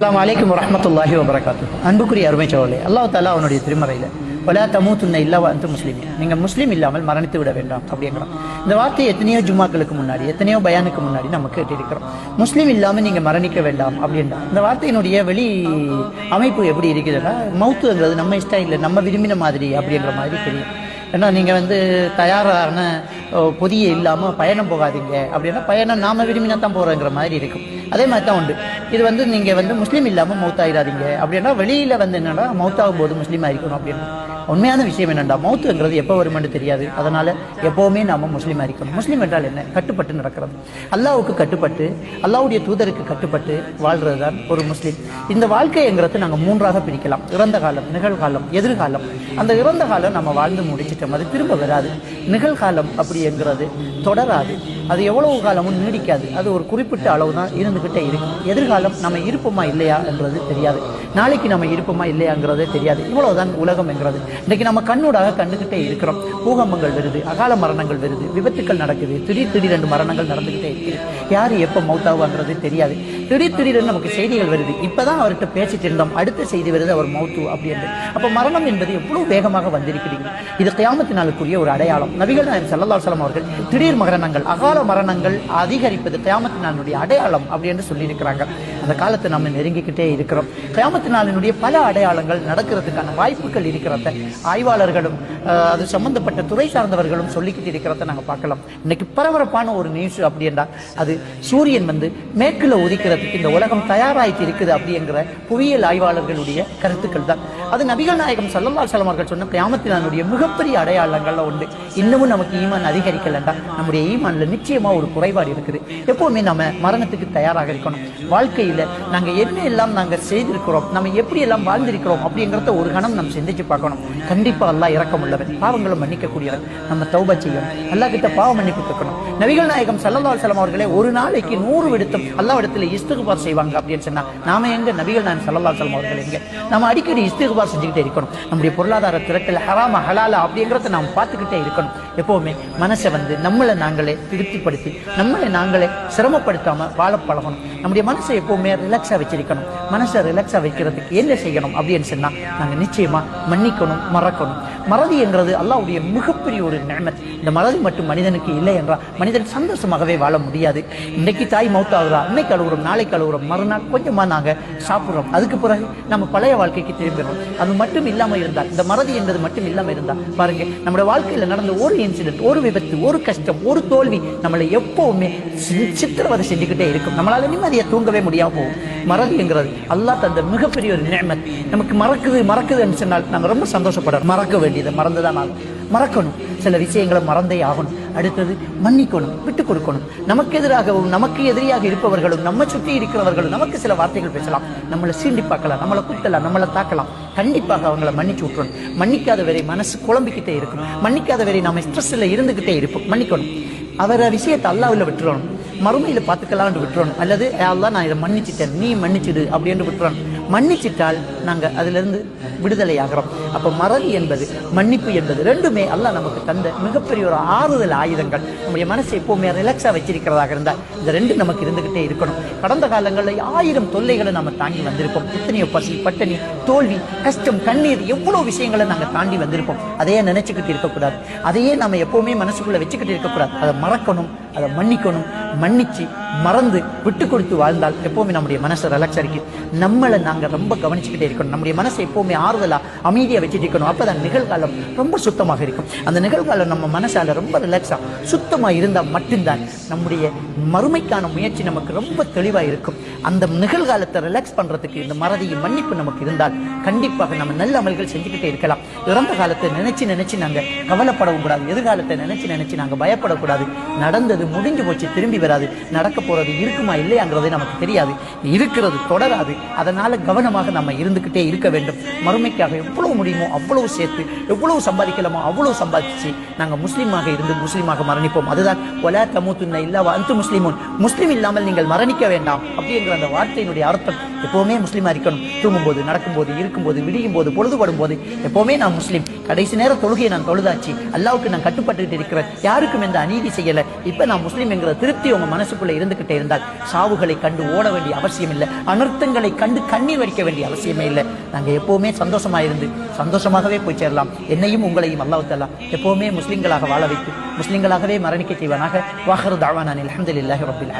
அஸ்லாம் வலைக்கம் வரமத்துல்லாஹி வபரகாத்து அன்புக்குரிய அருமை சோழலே அல்லாஹ் தாலா அவனுடைய திருமறையில் ஒலா தமூத்துன்ன இல்லா வந்து முஸ்லீம் நீங்கள் முஸ்லீம் இல்லாமல் மரணித்து விட வேண்டாம் அப்படிங்கிறோம் இந்த வார்த்தை எத்தனையோ ஜும்மாக்களுக்கு முன்னாடி எத்தனையோ பயானுக்கு முன்னாடி நம்ம கேட்டிருக்கிறோம். முஸ்லீம் இல்லாமல் நீங்கள் மரணிக்க வேண்டாம் அப்படின்றா இந்த வார்த்தையினுடைய வெளி அமைப்பு எப்படி இருக்குதுன்னா மவுத்துங்கிறது நம்ம இஷ்டம் இல்லை நம்ம விரும்பின மாதிரி அப்படிங்கிற மாதிரி தெரியும். ஏன்னா நீங்கள் வந்து தயாரான பொதிய இல்லாமல் பயணம் போகாதீங்க. அப்படின்னா பயணம் நாம விரும்பினா தான் போகிறோங்கிற மாதிரி இருக்கும். அதே மாதிரி தான் உண்டு. இது வந்து நீங்கள் வந்து முஸ்லீம் இல்லாமல் மௌத்தாயிடாதீங்க அப்படின்னா வெளியில் வந்து என்னன்னா மௌத்தாகும் போது முஸ்லீம் இருக்கணும் அப்படின்னா. உண்மையான விஷயம் என்னென்னா மௌத்துங்கிறது எப்போ வருமென்று தெரியாது. அதனால் எப்போவுமே நாம் முஸ்லீம் இருக்கணும். முஸ்லீம் என்றால் என்ன? கட்டுப்பட்டு நடக்கிறது. அல்லாவுக்கு கட்டுப்பட்டு அல்லாவுடைய தூதருக்கு கட்டுப்பட்டு வாழ்கிறது தான் ஒரு முஸ்லீம். இந்த வாழ்க்கைங்கிறது நாங்கள் மூன்றாக பிரிக்கலாம். இறந்த காலம் நிகழ்காலம் எதிர்காலம். அந்த இறந்த காலம் நம்ம வாழ்ந்து முடிச்சிட்டோம். அது திரும்ப வராது. நிகழ்காலம் அப்படிங்கிறது தொடராது. அது எவ்வளவு காலமும் நீடிக்காது. அது ஒரு குறிப்பிட்ட அளவு தான் இருந்துக்கிட்டே இருக்கும் எதிர்காலம் நம்ம இருப்போமா இல்லையா என்றது தெரியாது. நாளைக்கு நம்ம இருப்போமா இல்லையாங்கிறதே தெரியாது. இவ்வளவுதான் உலகம் என்கிறது. இன்னைக்கு நம்ம கண்ணூடாக கண்டுகிட்டே இருக்கிறோம். பூகம்பங்கள் வருது அகால மரணங்கள் வருது விபத்துக்கள் நடக்குது திடீர் திடீரென்று மரணங்கள் நடந்துகிட்டே இருக்குது யார் எப்போ மௌத்தாவாங்கிறது தெரியாது. திடீர் திடீரென்று நமக்கு செய்திகள் வருது. இப்பதான் அவர்கிட்ட பேசிட்டு இருந்தோம். அடுத்த செய்தி வருது அவர் மௌத்து அப்படின்னு அப்போ மரணம் என்பது எவ்வளவு வேகமாக வந்திருக்கிறீங்க? இது கியாமத்தினாலுக்குரிய ஒரு அடையாளம். நபிகள் நாயகம் ஸல்லல்லாஹு சலம் அவர்கள் திடீர் மரணங்கள் அகால மரணங்கள் அதிகரிப்பது கியாமத்தினாலுடைய அடையாளம் அப்படின்னு சொல்லியிருக்கிறாங்க. அந்த காலத்தை நம்ம நெருங்கிக்கிட்டே இருக்கிறோம். கியாமத்தினாலினுடைய பல அடையாளங்கள் நடக்கிறதுக்கான வாய்ப்புகள் இருக்கிறத ஆய்வாளர்களும் அது சம்பந்தப்பட்ட துறை சார்ந்தவர்களும் சொல்லிக்கிட்டு இருக்கிறத நாங்க பார்க்கலாம். இன்னைக்கு பரபரப்பான ஒரு நியூஸ் அப்படின்னா அது சூரியன் வந்து மேற்குல உதிக்கிறதுக்கு இந்த உலகம் தயாராகிட்டு இருக்குது அப்படிங்கிற புவியியல் ஆய்வாளர்களுடைய கருத்துக்கள் தான். அது நபிகள் நாயகம் சல்லல்லா அலைஹி அவர்கள் சொன்ன கியாமத்தினாலுடைய மிகப்பெரிய அடையாளங்கள்ல உண்டு இன்னமும் நமக்கு ஈமான் அதிகரிக்கலண்டா? நம்முடைய ஈமான்ல நிச்சயமா ஒரு குறைபாடு இருக்குது. எப்பவுமே நம்ம மரணத்துக்கு தயாராக இருக்கணும். வாழ்க்கை வாழ்க்கையில் நாங்கள் என்ன எல்லாம் நாங்கள் செய்திருக்கிறோம் நம்ம எப்படி எல்லாம் வாழ்ந்திருக்கிறோம் அப்படிங்கிறத ஒரு கணம் நம்ம சிந்திச்சு பார்க்கணும். கண்டிப்பாக எல்லாம் இறக்கம் உள்ளவன் பாவங்களை மன்னிக்கக்கூடியவன். நம்ம தௌப செய்யணும். அல்லாஹ் கிட்ட பாவ மன்னிப்பு கேட்கணும். நபிகள் நாயகம் ஸல்லல்லாஹு அலைஹி அவர்களே ஒரு நாளைக்கு நூறு விடுத்தும் எல்லா இடத்துல இஸ்துகுபார் செய்வாங்க அப்படின்னு சொன்னால் நாம எங்க நபிகள் நாயகம் ஸல்லல்லாஹு அலைஹி அவர்கள் எங்க? நம்ம அடிக்கடி இஸ்துகுபார் செஞ்சுக்கிட்டே இருக்கணும். நம்முடைய பொருளாதார திரட்டல் ஹராம ஹலாலா அப்படிங்கிறத நாம் பார்த்துக்கிட்டே இருக்கணும். எப்போவுமே மனசை வந்து நம்மளை நாங்களே திருப்திப்படுத்தி நம்மளை நாங்களே சிரமப்படுத்தாமல் வாழ பழகணும். நம்முடைய மனசை எப்போவுமே ரிலாக்ஸா வச்சிருக்கணும். மனசை ரிலாக்ஸா வைக்கிறதுக்கு என்ன செய்யணும் அப்படின்னு சொன்னா நாங்க நிச்சயமா மன்னிக்கணும் மறக்கணும். மறதி என்றது அல்லாவுடைய மிகப்பெரிய ஒரு நேமத் இந்த மறதி மட்டும் மனிதனுக்கு இல்லை என்றால் மனிதன் சந்தோஷமாகவே வாழ முடியாது. இன்னைக்கு தாய் மௌத்தாகுதா இன்னைக்கு அழுகுறோம் நாளைக்கு அழுகுறோம் மறுநாள் கொஞ்சமாக நாங்கள் சாப்பிட்றோம். அதுக்கு பிறகு நம்ம பழைய வாழ்க்கைக்கு திரும்பிடுறோம் அது மட்டும் இல்லாமல் இருந்தால் இந்த மறதி என்பது மட்டும் இல்லாமல் இருந்தால் பாருங்க நம்முடைய வாழ்க்கையில் நடந்த ஒரு இன்சிடென்ட் ஒரு விபத்து ஒரு கஷ்டம் ஒரு தோல்வி நம்மளை எப்பவுமே சி- சித்திரவதை செஞ்சுக்கிட்டே இருக்கும். நம்மளால நிம்மதியை தூங்கவே முடியாம போகும். மறதிங்கிறது அல்லா தந்த மிகப்பெரிய ஒரு நேமத் நமக்கு மறக்குது மறக்குதுன்னு சொன்னால் நாங்கள் ரொம்ப சந்தோஷப்படுறோம். மறக்க வேண்டியதை மறந்துதான் ஆகும் மறக்கணும். சில விஷயங்களை மறந்தே ஆகணும். அடுத்தது மன்னிக்கணும் விட்டு கொடுக்கணும். நமக்கு எதிராகவும் நமக்கு எதிரியாக இருப்பவர்களும் நம்ம சுற்றி இருக்கிறவர்களும் நமக்கு சில வார்த்தைகள் பேசலாம். நம்மளை சீண்டி பார்க்கலாம் நம்மளை குத்தலாம் நம்மளை தாக்கலாம். கண்டிப்பாக அவங்கள மன்னிச்சு விட்டுறணும். மன்னிக்காத வரை மனசு குழம்பிக்கிட்டே இருக்கும். மன்னிக்காத வரை நம்ம ஸ்ட்ரெஸ்ல இருந்துகிட்டே இருப்போம். மன்னிக்கணும். அவரை விஷயத்தை அல்லாவில் விட்டுறணும். மறுமையில பார்த்துக்கலாம்னு விட்டுறணும். அல்லது அல்லாஹ் நான் இதை மன்னிச்சிட்டேன். நீ மன்னிச்சிடு அப்படின்னு விட்டுறணும். மன்னிச்சிட்டால் நாங்கள் அதிலிருந்து விடுதலையாகிறோம். விடுதலை ஆகிறோம் மறதி என்பது மன்னிப்பு என்பது ரெண்டுமே அல்லாஹ் நமக்கு தந்த மிகப்பெரிய ஒரு ஆறுதல் ஆயுதங்கள். நம்முடைய மனசை எப்போவுமே ரிலாக்ஸாக வச்சிருக்கிறதாக இருந்தால் இந்த ரெண்டு நமக்கு இருந்துக்கிட்டே இருக்கணும். கடந்த காலங்களில் ஆயிரம் தொல்லைகளை நம்ம தாண்டி வந்திருப்போம். எத்தனையோ பசி பட்டினி தோல்வி கஷ்டம் கண்ணீர் எவ்வளோ விஷயங்களை நாங்கள் தாண்டி வந்திருப்போம். அதையே நினச்சிக்கிட்டு இருக்கக்கூடாது. அதையே நம்ம எப்போவுமே மனசுக்குள்ளே வச்சுக்கிட்டு இருக்கக்கூடாது. அதை மறக்கணும். அதை மன்னிக்கணும் மன்னிச்சு மறந்து விட்டு கொடுத்து வாழ்ந்தால் எப்பவுமே நம்முடைய மனசை ரிலாக்ஸ் இருக்கு. நம்மளை நாங்க ரொம்ப கவனிச்சுக்கிட்டே இருக்கணும். நம்முடைய மனசை எப்பவுமே ஆறுதலா அமைதியாக வச்சுட்டு இருக்கணும். அப்பதான் நிகழ்காலம் ரொம்ப சுத்தமாக இருக்கும். அந்த நிகழ்காலம் நம்ம மனசால ரொம்ப ரிலாக்ஸாக சுத்தமா இருந்தா மட்டும்தான் நம்முடைய மறுமைக்கான முயற்சி நமக்கு ரொம்ப தெளிவா இருக்கும். அந்த நிகழ்காலத்தை ரிலாக்ஸ் பண்றதுக்கு இந்த மறதியும் மன்னிப்பு நமக்கு இருந்தால் கண்டிப்பாக நம்ம நல்ல அமல்கள் செஞ்சுக்கிட்டே இருக்கலாம். இறந்த காலத்தை நினைச்சு நினைச்சு நாங்க கவலைப்படவும் கூடாது. எதிர்காலத்தை நினைச்சு நினைச்சு நாங்க பயப்படக்கூடாது. நடந்தது முடிஞ்சு போச்சு திரும்பி வராது. நடக்க போகிறது இருக்குமா இல்லையாங்கிறது நமக்கு தெரியாது. இருக்கிறது தொடராது. அதனால் கவனமாக நம்ம இருந்துக்கிட்டே இருக்க வேண்டும். மறுமைக்காக எவ்வளவு முடியுமோ அவ்வளவு சேர்த்து எவ்வளவு சம்பாதிக்கலாமோ அவ்வளவு சம்பாதிச்சு நாங்கள் முஸ்லீமாக இருந்து முஸ்லீமாக மரணிப்போம். அதுதான் ஒலா தமுத்துன்ன இல்லா அந்து முஸ்லிமுன். முஸ்லீம் இல்லாமல் நீங்கள் மரணிக்க வேண்டாம் அப்படிங்கிற அந்த வார்த்தையினுடைய அர்த்தம் எப்பவுமே முஸ்லீமாக இருக்கணும் தூங்கும்போது நடக்கும்போது இருக்கும்போது விடியும் போது பொழுதுபடும் போது எப்பவுமே நான் முஸ்லீம். கடைசி நேர தொழுகையை நான் தொழுதாச்சு. அல்லாவுக்கு நான் கட்டுப்பட்டுக்கிட்டு இருக்கிறேன். யாருக்கும் எந்த அநீதி செய்யலை. இப்ப நான் முஸ்லீம் என்கிற திருப்தி உங்க மனசுக்குள்ள இருந்துகிட்டே இருந்தால் சாவுகளை கண்டு ஓட வேண்டிய அவசியம் இல்லை. அனர்த்தங்களை கண்டு கண்ணீர் வடிக்க வேண்டிய அவசியமே இல்லை. நாங்க எப்பவுமே சந்தோஷமா இருந்து சந்தோஷமாகவே போய் சேரலாம். என்னையும் உங்களையும் அல்லாஹ் எப்போவுமே எப்பவுமே முஸ்லிம்களாக வாழ வைத்து முஸ்லிம்களாகவே மரணிக்க செய்வானாக. வாஹர் தாவானான் அல்ஹம்துலில்லாஹி ரப்பில்